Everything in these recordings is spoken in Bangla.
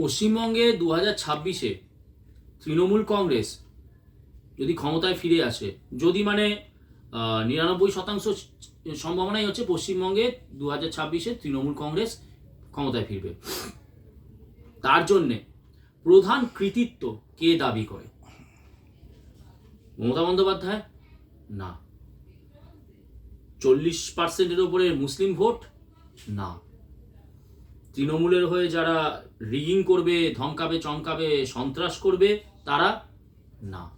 পশ্চিমবঙ্গে দু হাজার ছাব্বিশে তৃণমূল কংগ্রেস যদি ক্ষমতায় ফিরে আসে, যদি মানে নিরানব্বই শতাংশ সম্ভাবনাই হচ্ছে পশ্চিমবঙ্গে দু হাজার ছাব্বিশে তৃণমূল কংগ্রেস ক্ষমতায় ফিরবে। তার জন্যে প্রধান কৃতিত্ব কে দাবি করে? মমতা বন্দ্যোপাধ্যায়? না। চল্লিশ পার্সেন্টের উপরে মুসলিম ভোট? না। তৃণমূলের হয়ে যারা রিগিং করবে, ধমকাবে, চমকাবে, সন্ত্রাস করবে, তারা না।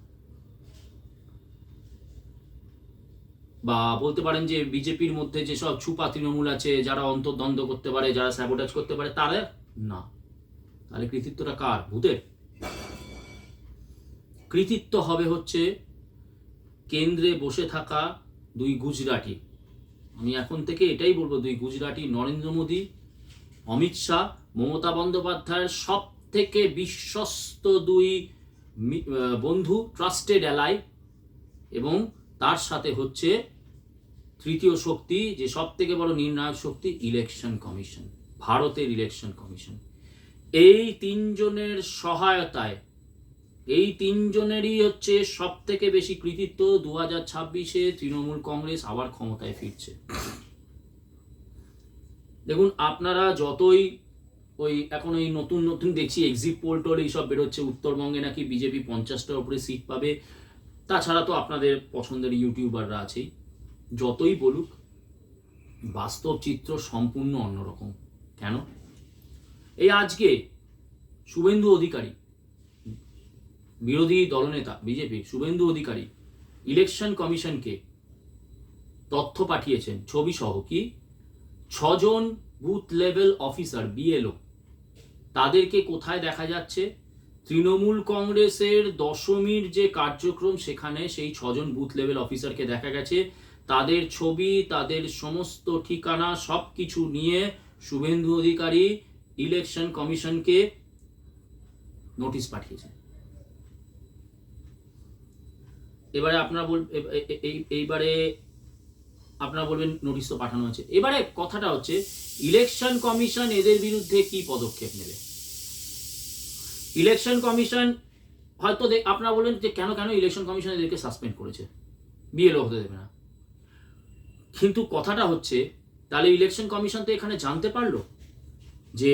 বা বলতে পারেন যে বিজেপির মধ্যে যেসব ছুপা তৃণমূল আছে, যারা অন্তর্দ্বন্দ্ব করতে পারে, যারা স্যাবোটাজ করতে পারে, তারা না। তাহলে কৃতিত্বটা কার? ভূতের। কৃতিত্ব হবে হচ্ছে কেন্দ্রে বসে থাকা দুই গুজরাটি। আমি এখন থেকে এটাই বলব, দুই গুজরাটি নরেন্দ্র মোদী অমিত শাহ, মমতা বন্দ্যোপাধ্যায়ের সব থেকে বিশ্বস্ত দুই বন্ধু ট্রাস্টেড অ্যালাই এবং তার সাথে হচ্ছে তৃতীয় শক্তি, যে সব থেকে বড় নির্ণায়ক শক্তি ইলেকশন কমিশন ভারতের ইলেকশন কমিশন এই তিনজনের সহায়তায়, এই তিনজনেরই হচ্ছে সব থেকে বেশি কৃতিত্ব দু হাজার ছাব্বিশে তৃণমূল কংগ্রেস আবার ক্ষমতায় ফিরছে। দেখুন, আপনারা যতই ওই এখন এই নতুন নতুন দেখছি এক্সিট পোল টোল এইসব বেরোচ্ছে, উত্তরবঙ্গে নাকি বিজেপি পঞ্চাশটার উপরে সিট পাবে। তাছাড়া তো আপনাদের পছন্দের ইউটিউবাররা আছেই। যতই বলুক, বাস্তব চিত্র সম্পূর্ণ অন্যরকম। কেন? এই আজকে শুভেন্দু অধিকারী, বিরোধী দলনেতা বিজেপি শুভেন্দু অধিকারী ইলেকশন কমিশনকে তথ্য পাঠিয়েছেন ছবি সহ কি? ছজন বুথ লেভেল অফিসার বিএলও তাদেরকে কোথায় দেখা যাচ্ছে? তৃণমূল কংগ্রেসের দশমীর যে কার্যক্রম সেখানে সেই ছজন বুথ লেভেল অফিসারকে দেখা গেছে। তাদের ছবি, তাদের সমস্ত ঠিকানা সব কিছু নিয়ে শুভেন্দু অধিকারী ইলেকশন কমিশনকে নোটিশ পাঠিয়েছে। এবারে আপনারা বল এইবারে আপনারা বলবেন নোটিশ তো পাঠানো আছে এবারে কথাটা হচ্ছে, ইলেকশন কমিশন এদের বিরুদ্ধে কি পদক্ষেপ নেবে? ইলেকশন কমিশন, হয়তো আপনারা বলবেন যে কেন কেন ইলেকশন কমিশন এদেরকে সাসপেন্ড করেছে? বিএলও হতে দেবে না। কিন্তু কথাটা হচ্ছে, তাহলে ইলেকশন কমিশন তো এখানে জানতে পারল যে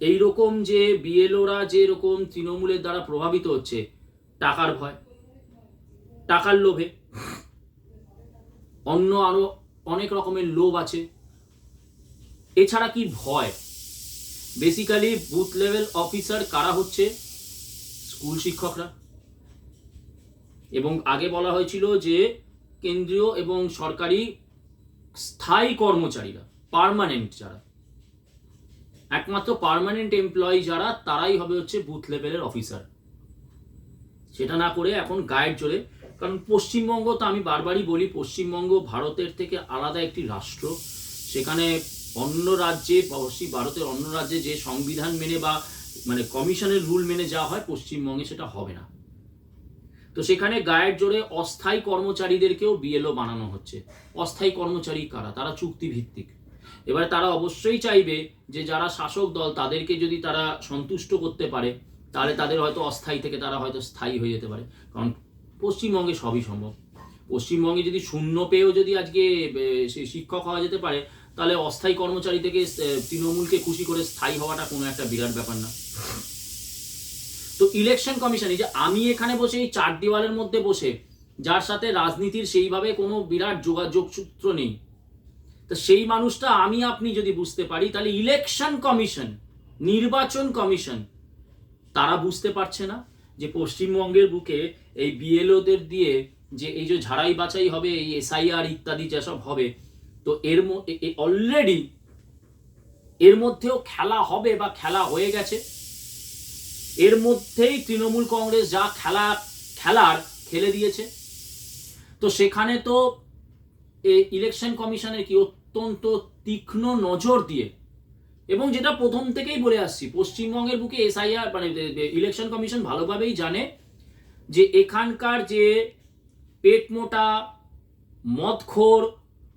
এই রকম যে বিএলওরা যে রকম তৃণমূলের দ্বারা প্রভাবিত হচ্ছে, টাকার ভয়, টাকার লোভে। অন্য আরও অনেক রকমের লোভ আছে। এছাড়া কি ভয়? বেসিক্যালি বুথ লেভেল অফিসার কারা হচ্ছে? স্কুল শিক্ষকরা। এবং আগে বলা হয়েছিল যে, কেন্দ্রীয় এবং সরকারি স্থায়ী কর্মচারীরা পার্মানেন্ট যারা, একমাত্র পার্মানেন্ট এমপ্লয়ি যারা, তারাই হবে হচ্ছে বুথ লেভেলের অফিসার সেটা না করে এখন গাইড চলে। কারণ পশ্চিমবঙ্গ তো আমি বারবারই বলি, পশ্চিমবঙ্গ ভারতের থেকে আলাদা একটি রাষ্ট্র। সেখানে অন্য রাজ্যে পশ্চিম ভারতের অন্য রাজ্যে যে সংবিধান মেনে বা মানে কমিশনের রুল মেনে যাওয়া হয়, পশ্চিমবঙ্গে সেটা হবে না। তো সেখানে গায়ের জোরে অস্থায়ী কর্মচারীদেরকেও বিএলও বানানো হচ্ছে। অস্থায়ী কর্মচারী কারা? তারা চুক্তি ভিত্তিক এবারে তারা অবশ্যই চাইবে যে যারা শাসক দল, তাদেরকে যদি তারা সন্তুষ্ট করতে পারে, তাহলে তাদের হয়তো অস্থায়ী থেকে তারা হয়তো স্থায়ী হয়ে যেতে পারে। কারণ পশ্চিমবঙ্গে সবই সম্ভব। পশ্চিমবঙ্গে যদি শূন্য পেয়েও যদি আজকে শিক্ষক হওয়া যেতে পারে, তাহলে অস্থায়ী কর্মচারী থেকে তৃণমূলকে খুশি করে স্থায়ী হওয়াটা কোনো একটা বিরাট ব্যাপার না। তো ইলেকশন কমিশন এই যে আমি এখানে বসে এই চার দেওয়ালের মধ্যে বসে, যার সাথে রাজনীতির সেইভাবে কোনো বিরাট যোগাযোগ সূত্র নেই, তো সেই মানুষটা আমি আপনি যদি বুঝতে পারি, তাহলে ইলেকশন কমিশন নির্বাচন কমিশন তারা বুঝতে পারছে না। যে পশ্চিমবঙ্গের বুকে এই বিএলওদের দিয়ে যে এই যে ঝাড়াই বাছাই হবে, এই এসআইআর ইত্যাদি যেসব হবে, তো এর অলরেডি এর মধ্যেও খেলা হবে বা খেলা হয়ে গেছে। এর মধ্যেই তৃণমূল কংগ্রেস যা খেলা, খেলার খেলে দিয়েছে। তো সেখানে তো ইলেকশন কমিশনের কি অত্যন্ত তীক্ষ্ণ নজর দিয়ে এবং যেটা প্রথম থেকেই বলে আসছি, পশ্চিমবঙ্গের বুকে এসআইআর মানে ইলেকশন কমিশন ভালোভাবেই জানে যে এখানকার যে পেট মোটা, মদখোর,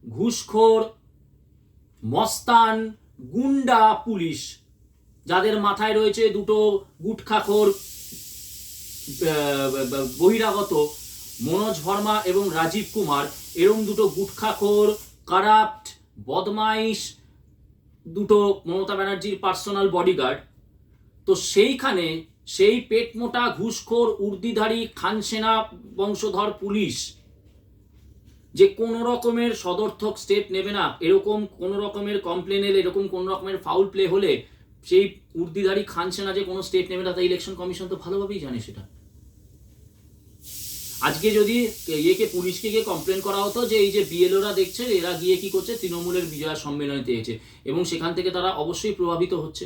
ঘুষখোর, মস্তান, গুন্ডা পুলিশ, যাদের মাথায় রয়েছে দুটো গুটখাখোর বহিরাগত মনোজ ভর্মা এবং রাজীব কুমার, এরম দুটো গুটখাখোর, কারাপ্ট, বদমাইশ দুটো মমতা ব্যানার্জির পার্সোনাল বডিগার্ড তো সেইখানে সেই পেট মোটা ঘুষখোর, উর্দিধারী খানসেনা বংশধর, পুলিশ যে কোন রকমের সদর্থক স্টেপ নেবে না, এরকম কোন রকমের কমপ্লেন এলে, এরকম কোন রকমের ফাউল প্লে হলে, সেই উর্দিধারী খানসেনা যে কোনো স্টেপ নেবে না তা ইলেকশন কমিশন তো ভালোভাবেই জানে সেটা। আজকে যদি ইয়েকে, পুলিশকে গিয়ে কমপ্লেন করা হতো যে এই যে বিএলওরা দেখছে, এরা গিয়ে কি করছে? তৃণমূলের বিজয়া সম্মেলনীতে এসেছে এবং সেখান থেকে তারা অবশ্যই প্রভাবিত হচ্ছে।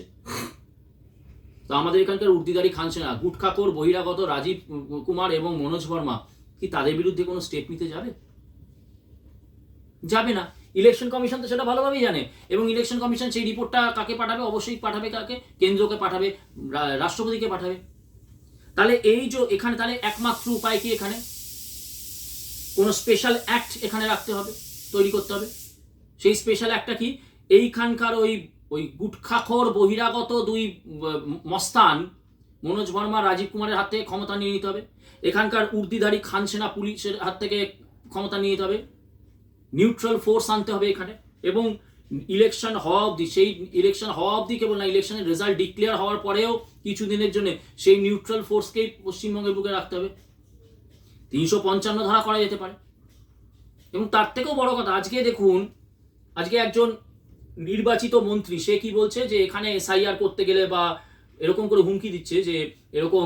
তো আমাদের এখানকার উর্দিদারি খানসেনা গুটখাকর, বহিরাগত রাজীব কুমার এবং মনোজ বর্মা, কি তাদের বিরুদ্ধে কোনো স্টেপ নিতে যাবে? যাবে না। ইলেকশন কমিশন তো সেটা ভালোভাবেই জানে। এবং ইলেকশন কমিশন সেই রিপোর্টটা কাকে পাঠাবে? অবশ্যই পাঠাবে কাকে? কেন্দ্রকে পাঠাবে? রাষ্ট্রপতিকে পাঠাবে। তাহলে এই যে এখানে, তাহলে একমাত্র উপায় কি এখানে? কোনো স্পেশাল অ্যাক্ট এখানে রাখতে হবে, তৈরি করতে হবে। সেই স্পেশাল অ্যাক্টটা কি? এইখানকার ওই ওই গুটখাখোর বহিরাগত দুই মস্তান, মনোজ বর্মা, রাজীব কুমারের হাত থেকে ক্ষমতা নিয়ে নিতে হবে। এখানকার উর্দিধারী খান সেনা পুলিশের হাত থেকে ক্ষমতা নিয়ে নিতে হবে। নিউট্রাল ফোর্স আনতে হবে এখানে। এবং ইলেকশন হওয়া অবধি, সেই ইলেকশন হওয়া অবধি কেবল না ইলেকশনের রেজাল্ট ডিক্লেয়ার হওয়ার পরেও কিছু দিনের জন্য সেই নিউট্রাল ফোর্সকেই পশ্চিমবঙ্গের বুকে রাখতে হবে। তিনশো পঞ্চান্ন ধারা করা যেতে পারে। এবং তার থেকেও বড় কথা, আজকে দেখুন, আজকে একজন নির্বাচিত মন্ত্রী, সে কি বলছে যে এখানে এসআইআর করতে গেলে বা এরকম করে হুমকি দিচ্ছে যে এরকম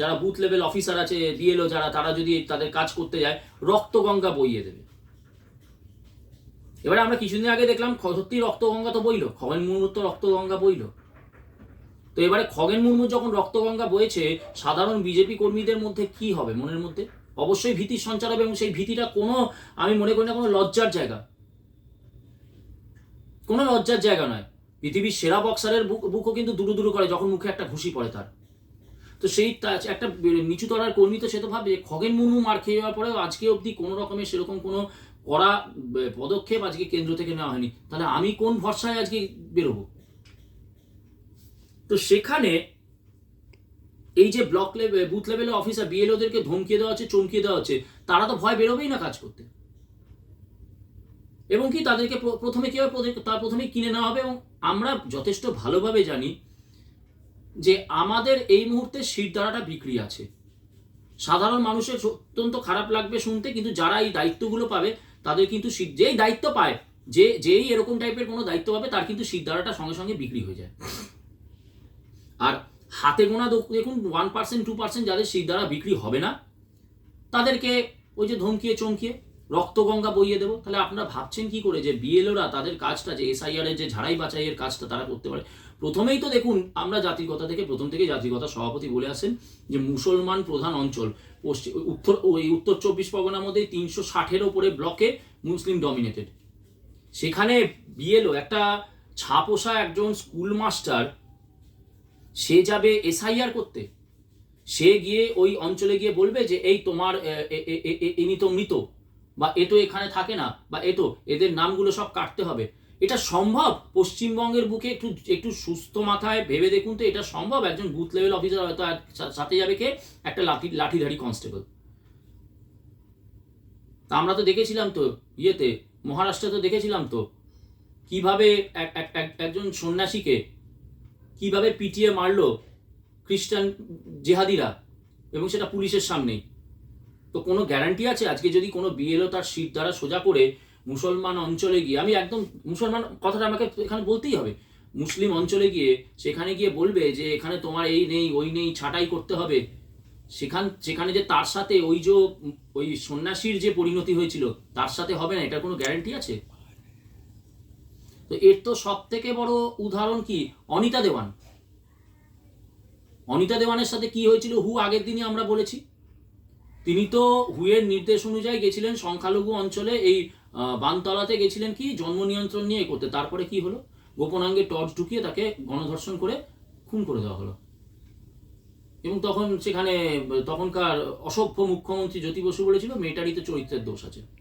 যারা বুথ লেভেল অফিসার আছে বিএলও যারা, তারা যদি তাদের কাজ করতে যায়, রক্তগঙ্গা বইয়ে দেবে। এবারে আমরা কিছুদিন আগে দেখলাম সত্যি রক্তগঙ্গা তো বইলো, খগেন মুর্মুর তো রক্তগঙ্গা বইলো। তো এবারে খগেন মুর্মু যখন রক্তগঙ্গা বইছে, সাধারণ বিজেপি কর্মীদের মধ্যে কি হবে মনের মধ্যে? অবশ্যই ভীতির সঞ্চার হবে এবং সেই ভীতিটা কোনো, আমি মনে করি না কোনো লজ্জার জায়গা। কোনো লজ্জার জায়গা নয়। পৃথিবীর সেরা বক্সারের বুক, বুকও কিন্তু দুরু দুরু করে যখন মুখে একটা ঘুষি পড়ে তার। তো সেই একটা নিচু তলার কর্মী তো সে তো ভাবে খগেন মুর্মু মার খেয়ে যাওয়ার পরেও আজকে অবধি কোনো রকমের সেরকম কোনো ব- পদক্ষেপ আজকে কেন্দ্র থেকে নেওয়া হয়নি। তাহলে আমি কোন ভরসায় আজকে বেরোবো? তো সেখানে এই যে ব্লক লেভেল বুথ লেভেলের অফিসার বিএলওদেরকে ধমকিয়ে দেওয়া হচ্ছে, চমকিয়ে দেওয়া হচ্ছে, তারা তো ভয় বেরোবেই না কাজ করতে। এবং কি তাদেরকে প্রথমে কি হবে? তার প্রথমে কিনে নেওয়া হবে এবং আমরা যথেষ্ট ভালোভাবে জানি যে আমাদের এই মুহূর্তে শিরদাঁড়াটা বিক্রি আছে। সাধারণ মানুষের অত্যন্ত খারাপ লাগবে শুনতে, কিন্তু যারা এই দায়িত্বগুলো পাবে তাদের কিন্তু যেই দায়িত্ব পায়, যে, যেই এরকম টাইপের কোনো দায়িত্ব পাবে, তার কিন্তু শিরদাঁড়াটা সঙ্গে সঙ্গে বিক্রি হয়ে যায়। আর হাতে গোনা দেখুন ওয়ান পার্সেন্ট টু পার্সেন্ট যাদের শিরদাঁড়া বিক্রি হবে না, তাদেরকে ওই যে ধমকিয়ে, চমকিয়ে রক্তগঙ্গা বইয়ে দেবো। তাহলে আপনারা ভাবছেন কি করে যে বিএলওরা তাদের কাজটা, যে এসআইআর এর যে ঝাড়াই বাছাইয়ের কাজটা তারা করতে পারে? প্রথমেই তো দেখুন আমরা জাতিগতা থেকে প্রথম থেকে জাতিগতা সভাপতি বলে আসেন যে মুসলমান প্রধান অঞ্চল পশ্চিম উত্তর ওই উত্তর চব্বিশ পরগনার মধ্যে তিনশো ষাটের ওপরে ব্লকে মুসলিম ডমিনেটেড সেখানে বিএলও একটা ছাপোষা একজন স্কুল মাস্টার সে যাবে এসআইআর করতে সে গিয়ে ওই অঞ্চলে গিয়ে বলবে যে এই তোমার ইনি তো মৃত বা এ তো এখানে থাকে না বা এ তো এদের নামগুলো সব কাটতে হবে এটা সম্ভব? পশ্চিমবঙ্গের বুকে একটু একটু সুস্থ মাথায় ভেবে দেখুন তো, এটা সম্ভব? একজন বুথ লেভেল অফিসার হয়তো সাথে যাবে কে? একটা লাঠি, লাঠিধারী কনস্টেবল তা আমরা তো দেখেছিলাম তো, ইয়েতে, মহারাষ্ট্রে তো দেখেছিলাম তো, কীভাবে এক- এক- এক- একজন সন্ন্যাসীকে কীভাবে পিটিয়ে মারলো খ্রিস্টান জেহাদিরা, এবং সেটা পুলিশের সামনেই। তো কোনো গ্যারান্টি আছে? আজকে যদি কোনো বিএলও তার সিট দ্বারা সোজা করে মুসলমান অঞ্চলে গিয়ে, আমি একদম মুসলমান কথাটা আমাকে এখানে বলতেই হবে। মুসলিম অঞ্চলে গিয়ে, সেখানে গিয়ে বলবে যে, এখানে তোমার এই নেই, ওই নেই, ছাঁটাই করতে হবে। সেখান, সেখানে যে তার সাথে ওই যে, ওই সন্ন্যাসীর যে পরিণতি হয়েছিল, তার সাথে হবে না? এটার কোনো গ্যারান্টি আছে? তো এর তো সব থেকে বড় উদাহরণ কি? অনিতা দেওয়ান। অনিতা দেওয়ানের সাথে কি হয়েছিল? হু আগের দিনই আমরা বলেছি। তিনি তো হুয়ের নির্দেশ অনুযায়ী গেছিলেন সংখ্যালঘু অঞ্চলে এই বানতলাতে গেছিলেন কি? জন্ম নিয়ন্ত্রণ নিয়ে করতে। তারপরে কি হলো? গোপনাঙ্গে টর্চ ঢুকিয়ে তাকে গণধর্ষণ করে খুন করে দেওয়া হলো। এবং তখন সেখানে তখনকার অসভ্য মুখ্যমন্ত্রী জ্যোতি বসু বলেছিল, মেয়েটারই তো চরিত্রের দোষ আছে।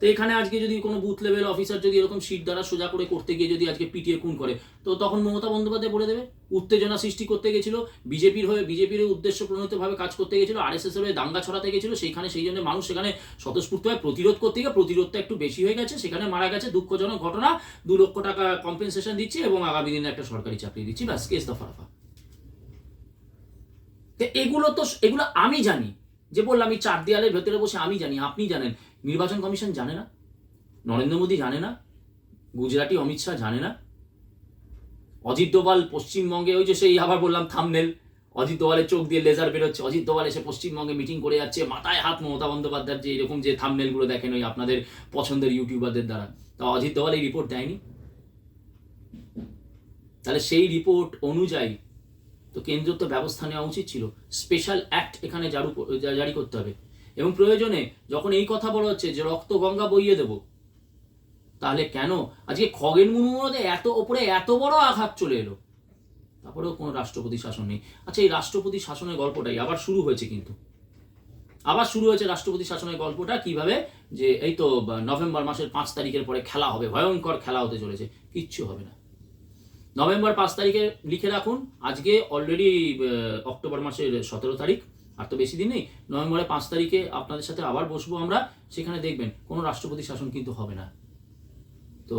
তো এখানে আজকে যদি কোনো বুথ লেভেল অফিসার যদি এরকম সিট দ্বারা সোজা করে করতে গিয়ে যদি আজকে পিটিয়ে খুন করে, তো তখন মমতা বন্দ্যোপাধ্যায় বলে দেবে। উত্তেজনা সৃষ্টি করতে গেছিল, বিজেপির হয়ে, বিজেপির উদ্দেশ্য প্রণীতভাবে কাজ করতে গেছিল আর এস এস হয়ে দাঙ্গা ছড়াতে গেছিল, সেইখানে সেই জন্য মানুষ সেখানে স্বতঃস্ফূর্তভাবে প্রতিরোধ করতে গিয়ে প্রতিরোধটা একটু বেশি হয়ে গেছে, সেখানে মারা গেছে, দুঃখজনক ঘটনা। দু লক্ষ টাকা কম্পেনসেশন দিচ্ছি এবং আগামী দিনে একটা সরকারি চাকরি দিচ্ছি, ব্যাস কেস দফা রফা এগুলো তো, এগুলো আমি জানি। যে বললাম, আমি চার দেয়ালের ভেতরে বসে আমি জানি, আপনি জানেন। নির্বাচন কমিশন জানে না, নরেন্দ্র মোদী জানে না, গুজরাটি অমিত শাহ জানে না। অজিত দোভাল পশ্চিমবঙ্গে, ওই যে সেই আবার বললাম থামনেল অজিত দোভালের চোখ দিয়ে লেজার বেরোচ্ছে, অজিত দোভাল এসে পশ্চিমবঙ্গে মিটিং করে যাচ্ছে, মাথায় হাত মমতা বন্দ্যোপাধ্যায়ের যে এরকম যে থামনেলগুলো দেখেন ওই আপনাদের পছন্দের ইউটিউবারদের দ্বারা। তা অজিত দোভাল এই রিপোর্ট দেয়নি। তাহলে সেই রিপোর্ট অনুযায়ী তো কেন্দ্র তো ব্যবস্থা নেওয়া উচিত ছিল। স্পেশাল অ্যাক্ট এখানে জারু জারি করতে হবে। এবং প্রয়োজনে যখন এই কথা বলা হচ্ছে যে রক্ত গঙ্গা বইয়ে দেব, তাহলে কেন? আজকে খগেন মুর্মুর এত ওপরে এত বড় আঘাত চলে এলো। তারপরেও কোনো রাষ্ট্রপতি শাসন নেই। আচ্ছা এই রাষ্ট্রপতি শাসনের গল্পটাই আবার শুরু হয়েছে কিন্তু। আবার শুরু হয়েছে রাষ্ট্রপতি শাসনের গল্পটা কীভাবে? যে এই তো নভেম্বর মাসের পাঁচ তারিখের পরে খেলা হবে, ভয়ঙ্কর খেলা হতে চলেছে, কিচ্ছু হবে না। নভেম্বর পাঁচ তারিখে লিখে রাখুন, আজকে অলরেডি অক্টোবর মাসের সতেরো তারিখ। আর তো বেশি দিন নেই। নভেম্বরের পাঁচ তারিখে আপনাদের সাথে আবার বসবো আমরা। সেখানে দেখবেন কোনো রাষ্ট্রপতি শাসন কিন্তু হবে না। তো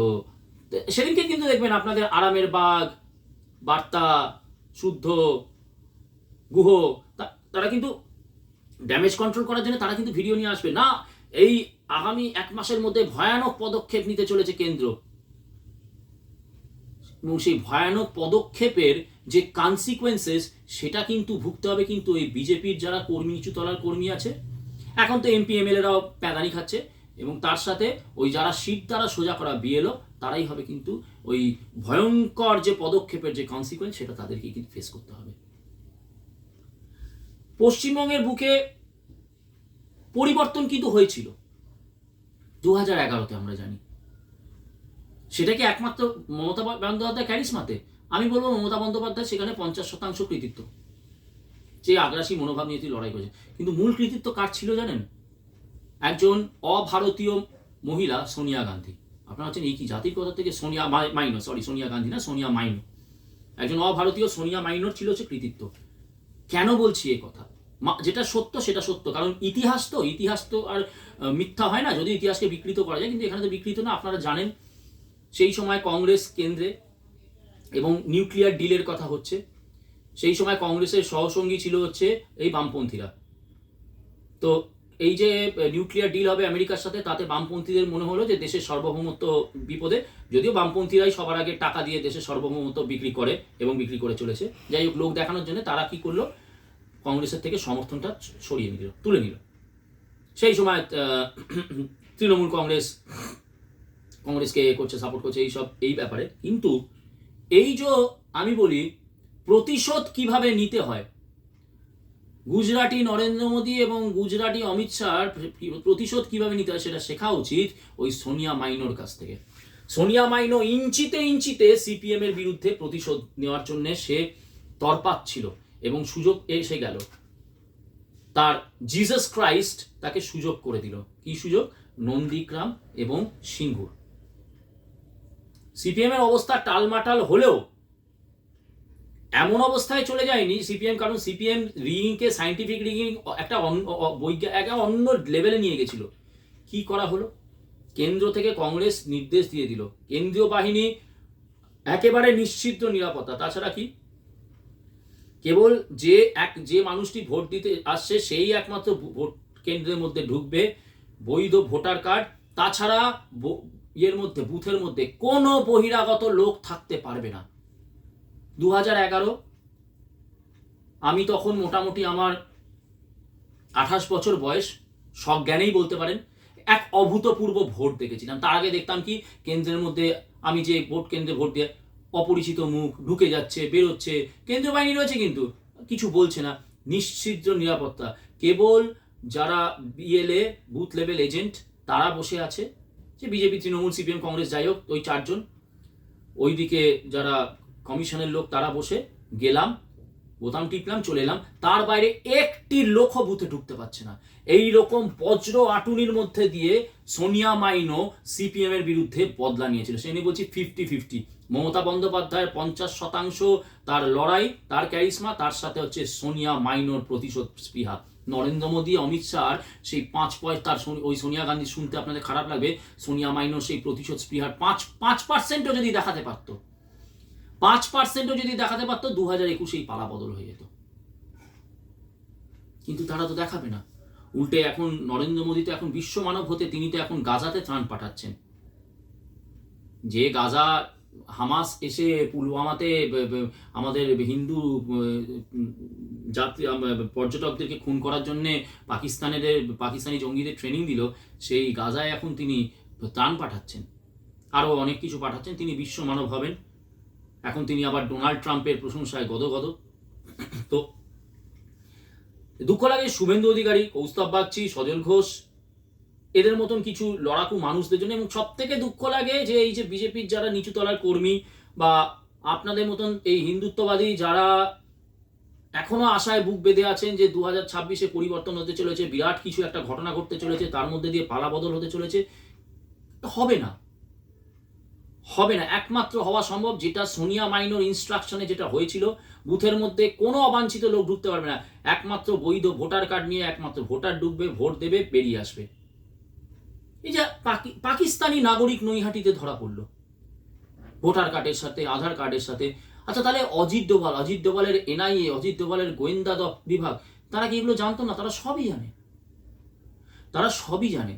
সেদিনকে কিন্তু দেখবেন আপনাদের আরামের বাঘ, বার্তা, শুদ্ধ, গুহ তারা কিন্তু ড্যামেজ কন্ট্রোল করার জন্য তারা কিন্তু ভিডিও নিয়ে আসবে। না, এই আগামী এক মাসের মধ্যে ভয়ানক পদক্ষেপ নিতে চলেছে কেন্দ্র। এবং সেই ভয়ানক পদক্ষেপের যে কনসিকুয়েন্সেস সেটা কিন্তু ভুগতে হবে কিন্তু এই বিজেপির যারা কর্মী, নিচু তলার কর্মী আছে। এখন তো এমপি এমএলএরাও প্যাদানি খাচ্ছে এবং তার সাথে ওই যারা সিট দ্বারা সোজা করা বিএলও তারাই হবে কিন্তু ওই ভয়ঙ্কর যে পদক্ষেপের যে কনসিকুয়েন্স সেটা তাদেরকে কিন্তু ফেস করতে হবে। পশ্চিমবঙ্গের বুকে পরিবর্তন কিন্তু হয়েছিল। দু হাজার এগারোতে আমরা জানি। সেটা কি একমাত্র মমতা বন্দ্যোপাধ্যায় ক্যারিসমাতে আমি বলব মমতা বন্দ্যোপাধ্যায় সেখানে পঞ্চাশ শতাংশ কৃতিত্ব। যে আগ্রাসী মনোভাব নিয়ে তিনি লড়াই করেছে কিন্তু মূল কৃতিত্ব কার ছিল জানেন? একজন অভারতীয় মহিলা সোনিয়া গান্ধী। আপনারা হচ্ছেন এই কি জাতির কথা থেকে সোনিয়া মাই- মাইনো সরি সোনিয়া গান্ধী না, সোনিয়া মাইনো। একজন অভারতীয় সোনিয়া মাইনোর ছিল হচ্ছে কৃতিত্ব। কেন বলছি এ কথা? যেটা সত্য সেটা সত্য। কারণ ইতিহাস তো ইতিহাস তো আর মিথ্যা হয় না। যদি ইতিহাসকে বিকৃত করা যায়, কিন্তু এখানে তো বিকৃত না। আপনারা জানেন, সেই সময় কংগ্রেস কেন্দ্রে এবং নিউক্লিয়ার ডিলের কথা হচ্ছে। সেই সময় কংগ্রেসের সহসঙ্গী ছিল হচ্ছে এই বামপন্থীরা। তো এই যে নিউক্লিয়ার ডিল হবে আমেরিকার সাথে, তাতে বামপন্থীদের মনে হলো যে দেশের সার্বভৌমত্ব বিপদে, যদিও বামপন্থীরাই সবার আগে টাকা দিয়ে দেশের সার্বভৌমত্ব বিক্রি করে এবং বিক্রি করে চলেছে। যাই হোক, লোক দেখানোর জন্য তারা কি করল? কংগ্রেসের থেকে সমর্থনটা সরিয়ে নিল, তুলে নিল। সেই সময় তৃণমূল কংগ্রেস, কংগ্রেসকে করছে, সাপোর্ট করছে, এইসব, এই ব্যাপারে। কিন্তু এই যে আমি বলি, প্রতিশোধ কীভাবে নিতে হয়? গুজরাটি নরেন্দ্র মোদী এবং গুজরাটি অমিত শাহর প্রতিশোধ কীভাবে নিতে হয় সেটা শেখা উচিত ওই সোনিয়া মাইনোর কাছ থেকে। সোনিয়া মাইনো ইঞ্চিতে ইঞ্চিতে সিপিএম এর বিরুদ্ধে প্রতিশোধ নেওয়ার জন্য সে তরপাচ্ছিল এবং সুযোগ এসে গেল। তার জিসাস ক্রাইস্ট তাকে সুযোগ করে দিল। কি সুযোগ? নন্দীগ্রাম এবং সিঙ্গুর। সিপিএম এর অবস্থা টালমাটাল হলেও এমন অবস্থায় চলে যায়নি সিপিএম, কারণ সিপিএম রিগিংকে, সাইন্টিফিক রিগিং একটা অন্য অ- বৈজ্ঞা, একটা অন্য লেভেলে নিয়ে গেছিল। কি করা হলো? কেন্দ্র থেকে কংগ্রেস নির্দেশ দিয়ে দিল। কেন্দ্রীয় বাহিনী একেবারে নিশ্চিত নিরাপত্তা। তাছাড়া কি? কেবল যে এক, যে মানুষটি ভোট দিতে আসছে সেই একমাত্র ভোট কেন্দ্রের মধ্যে ঢুকবে বৈধ ভোটার কার্ড। তাছাড়া ইয়ের মধ্যে, বুথের মধ্যে কোনো বহিরাগত লোক থাকতে পারবে না। দু এগারো, আমি তখন মোটামুটি আমার আঠাশ বছর বয়স সজ্ঞানেই বলতে পারেন, এক অভূতপূর্ব ভোট দেখেছিলাম। তার আগে দেখতাম কি, কেন্দ্রের মধ্যে আমি যে ভোট কেন্দ্রে ভোট দিয়ে অপরিচিত মুখ ঢুকে যাচ্ছে, বেরোচ্ছে, কেন্দ্রীয় বাহিনী রয়েছে কিন্তু, কিছু বলছে না। নিশ্চিত নিরাপত্তা। কেবল যারা বিএলএ বুথ লেভেল এজেন্ট তারা বসে আছে। যে বিজেপি, তৃণমূল, সিপিএম, কংগ্রেস, যাই হোক, ওই চারজন। ওইদিকে যারা কমিশনের লোক, তারা বসে গেলাম, বোতাম টিপলাম, চলে এলাম। তার বাইরে একটি লোকও বুথে ঢুকতে পারছে না। এই রকম বজ্র আটুনির মধ্যে দিয়ে সোনিয়া মাইনো সিপিএম এর বিরুদ্ধে বদলা নিয়েছিল। সে নিয়ে বলছি ফিফটি ফিফটি মমতা বন্দ্যোপাধ্যায়ের পঞ্চাশ শতাংশ, তার লড়াই, তার ক্যারিসমা তার সাথে হচ্ছে সোনিয়া মাইনোর প্রতিশোধ স্পৃহা। নরেন্দ্র মোদী, অমিত শাহর সেই পাঁচ পয়েন্ট তার সোনি- ওই সোনিয়া গান্ধী শুনতে আপনাদের খারাপ লাগবে, সোনিয়া মাইনোর সেই প্রতিশোধ স্পৃহার পাঁচ পাঁচ পার্সেন্টও যদি দেখাতে পারতো, পাঁচ পার্সেন্টও যদি দেখাতে পারতো দু হাজার একুশেই পালা বদল হয়ে যেত। কিন্তু তারা তো দেখাবে না। উল্টে এখন নরেন্দ্র মোদী তো এখন বিশ্ব মানব হতে তিনি তো এখন গাজাতে ত্রাণ পাঠাচ্ছেন। যে গাজা, হামাস এসে পুলওয়ামাতে আমাদের হিন্দু যাত্রী পর্যটকদেরকে খুন করার জন্য পাকিস্তানের, পাকিস্তানি জঙ্গিদের ট্রেনিং দিল, সেই গাজায় এখন তিনি ত্রাণ পাঠাচ্ছেন। আরও অনেক কিছু পাঠাচ্ছেন, তিনি বিশ্ব মানব হবেন। এখন তিনি আবার ডোনাল্ড ট্রাম্পের প্রশংসায় গদগদ। তো দুঃখ লাগে শুভেন্দু অধিকারী, কৌস্তব বাগচি, সজল ঘোষ, এদের মতন কিছু লড়াকু মানুষদের জন্য, এবং সব থেকে দুঃখ লাগে যে এই যে বিজেপির যারা নিচু তলার কর্মী বা আপনাদের মতন এই হিন্দুত্ববাদী যারা এখনও আশায় বুক বেঁধে আছেন যে দু হাজার ছাব্বিশে পরিবর্তন হতে চলেছে, বিরাট কিছু একটা ঘটনা ঘটতে চলেছে, তার মধ্যে দিয়ে পালা বদল হতে চলেছে। হবে না। হবে না। একমাত্র হওয়া সম্ভব যেটা সোনিয়া মাইনোর ইনস্ট্রাকশনে যেটা হয়েছিল, বুথের মধ্যে কোনো অবাঞ্ছিত লোক ঢুকতে পারবে না। একমাত্র বৈধ ভোটার কার্ড নিয়ে একমাত্র ভোটার ঢুকবে, ভোট দেবে, বেরিয়ে আসবে। এই যে পাকি- পাকিস্তানি নাগরিক নৈহাটিতে ধরা পড়ল। ভোটার কার্ডের সাথে, আধার কার্ডের সাথে আচ্ছা তাহলে অজিত ডোভাল, অজিত ডোভালের এনআইএ, অজিত ডোভালের গোয়েন্দা বিভাগ, তারা কি এগুলো জানতো না? তারা সবই জানে। তারা সবই জানে।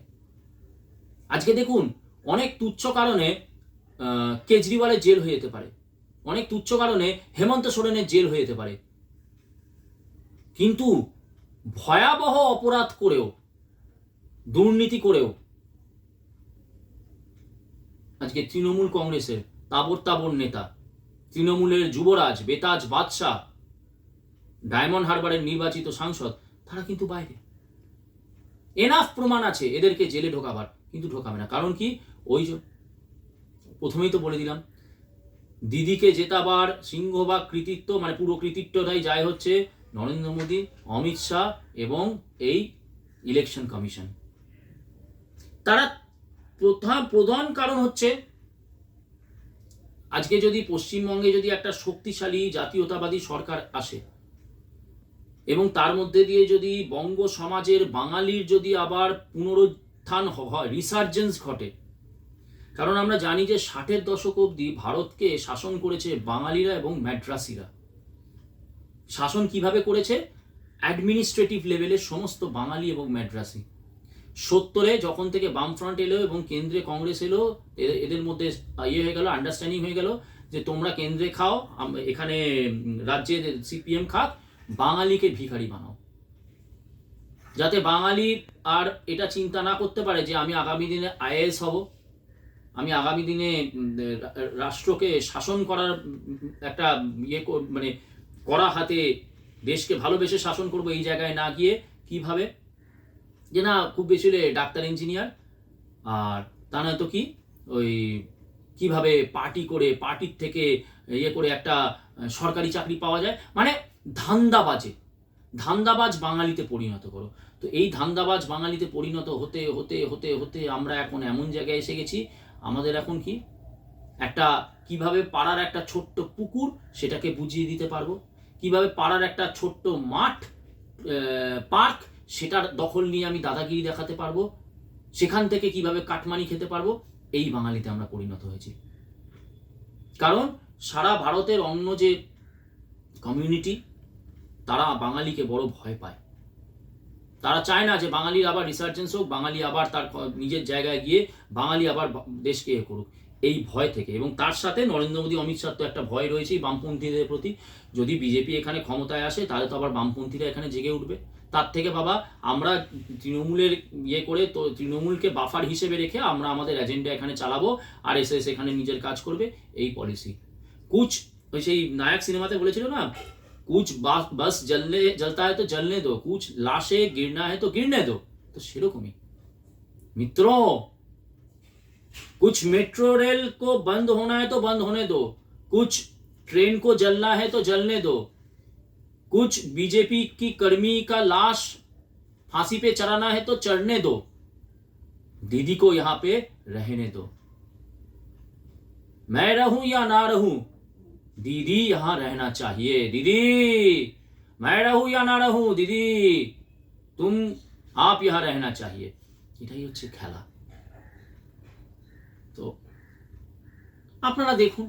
আজকে দেখুন, অনেক তুচ্ছ কারণে কেজরিওয়ালের জেল হয়ে যেতে পারে। অনেক তুচ্ছ কারণে হেমন্ত সোরেনের জেল হয়ে যেতে পারে। কিন্তু ভয়াবহ অপরাধ করেও, দুর্নীতি করেও, আজকে তৃণমূল কংগ্রেসের তাবর তাবর নেতা তৃণমূলের যুবরাজ, বেতাজ বাদশাহ, ডায়মন্ড হারবারের নির্বাচিত সাংসদ, তারা কিন্তু বাইরে। এনাফ প্রমাণ আছে, এদেরকে জেলে ঢোকাবার, কিন্তু ঢোকাবে না। কারণ কি? ওই প্রথমেই তো বলে দিলাম, দিদিকে জেতাবার সিংহভাগ কৃতিত্ব মানে পুরো কৃতিত্বটাই যায় হচ্ছে নরেন্দ্র মোদী, অমিত শাহ এবং এই ইলেকশন কমিশন তারা প্রধান প্রধান কারণ হচ্ছে আজকে যদি পশ্চিমবঙ্গে যদি একটা শক্তিশালী জাতীয়তাবাদী সরকার আসে, এবং তার মধ্যে দিয়ে যদি বঙ্গ সমাজের বাঙালির যদি আবার পুনরুত্থান হয় রিসার্জেন্স ঘটে, কারণ আমরা জানি যে ষাটের দশক অবধি ভারতকে শাসন করেছে বাঙালিরা এবং ম্যাড্রাসিরা। শাসন কীভাবে করেছে? অ্যাডমিনিস্ট্রেটিভ লেভেলের সমস্ত বাঙালি এবং ম্যাড্রাসি। সত্তরে যখন থেকে বামফ্রন্ট এলো এবং কেন্দ্রে কংগ্রেস এলো এদের মধ্যে ইয়ে হয়ে গেল আন্ডারস্ট্যান্ডিং হয়ে গেল যে তোমরা কেন্দ্রে খাও এখানে রাজ্যে সিপিএম খাক, বাঙালিকে ভিখারি বানাও। যাতে বাঙালি আর এটা চিন্তা না করতে পারে যে আমি আগামী দিনে আইএএস হব, আমি আগামী দিনে রাষ্ট্রকে শাসন করার একটা ইয়ে মানে করা হাতে দেশকে ভালোবেসে শাসন করব এই জায়গায় না গিয়ে কীভাবে যে না, খুব বেশি হলে ডাক্তার ইঞ্জিনিয়ার আর তা নয়তো কি, ওই কীভাবে পার্টি করে পার্টির থেকে ইয়ে করে একটা সরকারি চাকরি পাওয়া যায়। মানে ধান্দাবাজে। ধান্দাবাজ বাঙালিতে পরিণত করো। তো এই ধান্দাবাজ বাঙালিতে পরিণত হতে হতে হতে হতে আমরা এখন এমন জায়গায় এসে গেছি, আমাদের এখন কি, একটা কীভাবে পাড়ার একটা ছোট্ট পুকুর সেটাকে বুঝিয়ে দিতে পারব? কীভাবে পাড়ার একটা ছোট্ট মাঠ পার্ক সেটার দখল নিয়ে আমি দাদাগিরি দেখাতে পারব, সেখান থেকে কীভাবে কাটমানি খেতে পারব, এই বাঙালিতে আমরা পরিণত হয়েছি। কারণ সারা ভারতের অন্য যে কমিউনিটি তারা বাঙালিকে বড় ভয় পায়। তারা চায় না যে বাঙালির আবার রিসার্জেন্স হোক, বাঙালি আবার তার নিজের জায়গায় গিয়ে বাঙালি আবার দেশকে এ করুক। এই ভয় থেকে। এবং তার সাথে নরেন্দ্র মোদী, অমিত শাহ তো একটা ভয় রয়েছেই বামপন্থীদের প্রতি। যদি বিজেপি এখানে ক্ষমতায় আসে, তাহলে তো আবার বামপন্থীরা এখানে জেগে উঠবে। তার থেকে বাবা আমরা তৃণমূলের ইয়ে করে তো তৃণমূলকে বাফার হিসেবে রেখে আমরা আমাদের এজেন্ডা এখানে চালাবো আর এসে এসে এখানে নিজের কাজ করবে এই পলিসি কুচ ওই সেই নায়ক সিনেমাতে বলেছিল না কুচ বা- বাস জ্বলনে জ্বলতা है तो जलने दो कुछ लाशे गिरना है तो गिरने दो তো সেরকমই मित्रों कुछ मेट्रो रेल को बंद होना है तो बंद होने दो कुछ ट्रेन को जलना है तो जलने दो कुछ बीजेपी की कर्मी का लाश फांसी पे चढ़ाना है तो चढ़ने दो दीदी को यहां पे रहने दो मैं रहूं या ना रहूं दीदी यहां रहना चाहिए दीदी मैं रहूं या ना रहूं दीदी तुम आप यहां रहना चाहिए এটাই হচ্ছে খেলা তো আপনারা দেখুন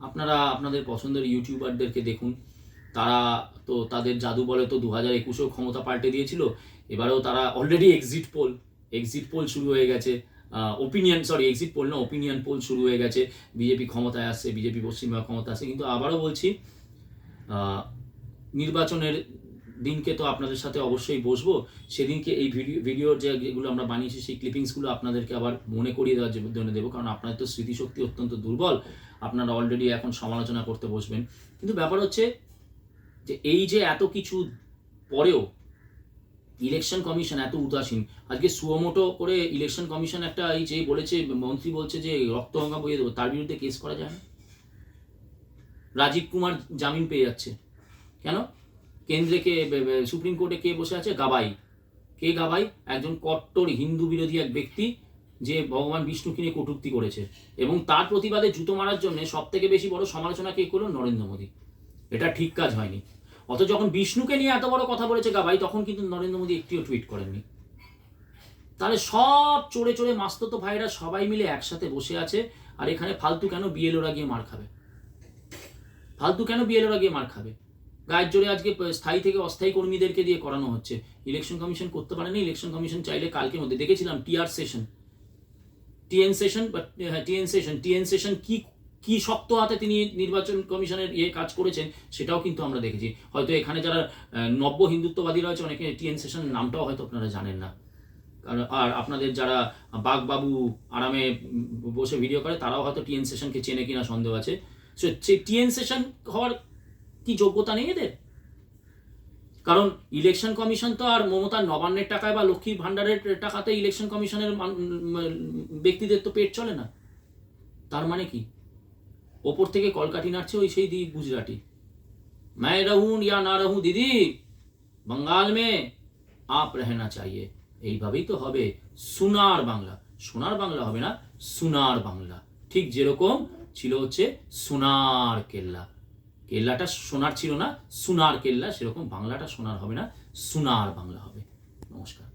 আপনারা আপনাদের পছন্দের ইউটিউবারদেরকে দেখুন তারা তো তাদের জাদু বলে তো দু হাজার একুশেও ক্ষমতা পাল্টে দিয়েছিল। এবারেও তারা already exit poll exit poll শুরু হয়ে গেছে। ওপিনিয়ন সরি এক্সিট পোল না ওপিনিয়ন পোল শুরু হয়ে গেছে। বিজেপি ক্ষমতায় আসছে বিজেপি পশ্চিমবঙ্গ ক্ষমতা আসছে। কিন্তু আবারও বলছি নির্বাচনের দিনকে তো আপনাদের সাথে অবশ্যই বসবো। সেদিনকে এই ভিডিও, ভিডিওর যেগুলো আমরা বানিয়েছি, সেই ক্লিপিংসগুলো আপনাদেরকে আবার মনে করিয়ে দেওয়ার জন্য দেবো। কারণ আপনাদের তো স্মৃতিশক্তি অত্যন্ত দুর্বল। আপনারা অলরেডি এখন সমালোচনা করতে বসবেন। কিন্তু ব্যাপার হচ্ছে যে এই যে এত কিছু পরেও ইলেকশন কমিশন এত উদাসীন, আজকে সুয়মোটো করে ইলেকশন কমিশন একটা এই যে বলেছে, মন্ত্রী বলছে যে রক্তগঙ্গা বইয়ে দেবো, তার বিরুদ্ধে কেস করা যায় না। রাজীব কুমার জামিন পেয়ে যাচ্ছে। কেন? কেন্দ্রে কে সুপ্রিম কোর্টে কে বসে আছে? গাবাই। কে গাবাই? একজন কট্টর হিন্দু বিরোধী এক ব্যক্তি যে ভগবান বিষ্ণুকে নিয়ে কটূক্তি করেছে। এবং তার প্রতিবাদে জুতো মারার জন্য সব থেকে বেশি বড় সমালোচনা কে করল? নরেন্দ্র মোদী। এটা ঠিক কাজ হয়নি। অত যখন বিষ্ণুকে নিয়ে এত বড় কথা বলেছে গাবাই তখন কিন্তু নরেন্দ্র মোদী একটিও টুইট করেননি। তাহলে সব চড়ে চড়ে মাস্ততো ভাইরা সবাই মিলে একসাথে বসে আছে, আর এখানে ফালতু কেন বিএলওরা গিয়ে মার খাবে? ফালতু কেন বিএলওরা গিয়ে মার খাবে? গায়ের জোরে আজকে স্থায়ী থেকে অস্থায়ী কর্মীদেরকে দিয়ে করানো হচ্ছে। ইলেকশন কমিশন করতে পারেনি, ইলেকশন কমিশন চাইলে কালকের মধ্যে, দেখেছিলাম TR session TN Seshan but TN session TN session কি কি শক্ত হাতে তিনি নির্বাচন কমিশনের ইয়ে কাজ করেছেন সেটাও কিন্তু আমরা দেখেছি। হয়তো এখানে যারা নব্য হিন্দুত্ববাদী রয়েছে, অনেকে টিএন সেশনের নামটাও হয়তো আপনারা জানেন না। আর আপনাদের যারা বাঘবাবু আরামে বসে ভিডিও করে, তারাও হয়তো টিএন সেশনকে চেনে কিনা সন্দেহ আছে। সো টিএন সেশন হওয়ার কি যোগ্যতা নেই এদের? কারণ ইলেকশন কমিশন তো আর মমতার নবান্নের টাকায় বা লক্ষ্মীর ভান্ডারের টাকাতে ইলেকশন কমিশনের ব্যক্তিদের তো পেট চলে না। তার মানে কি? ওপর থেকে কলকাঠি নাড়ছে ওই সেই দি গুজরাটি मैं रहूं या না रहूं দিদি बंगाल में आप रहना चाहिए এইভাবেই তো হবে সোনার বাংলা সোনার বাংলা হবে না সোনার বাংলা ঠিক যেরকম ছিল হচ্ছে সোনার কেল্লা কেল্লাটা সোনার ছিল না সোনার কেল্লা সেরকম বাংলাটা সোনার হবে না সোনার বাংলা হবে নমস্কার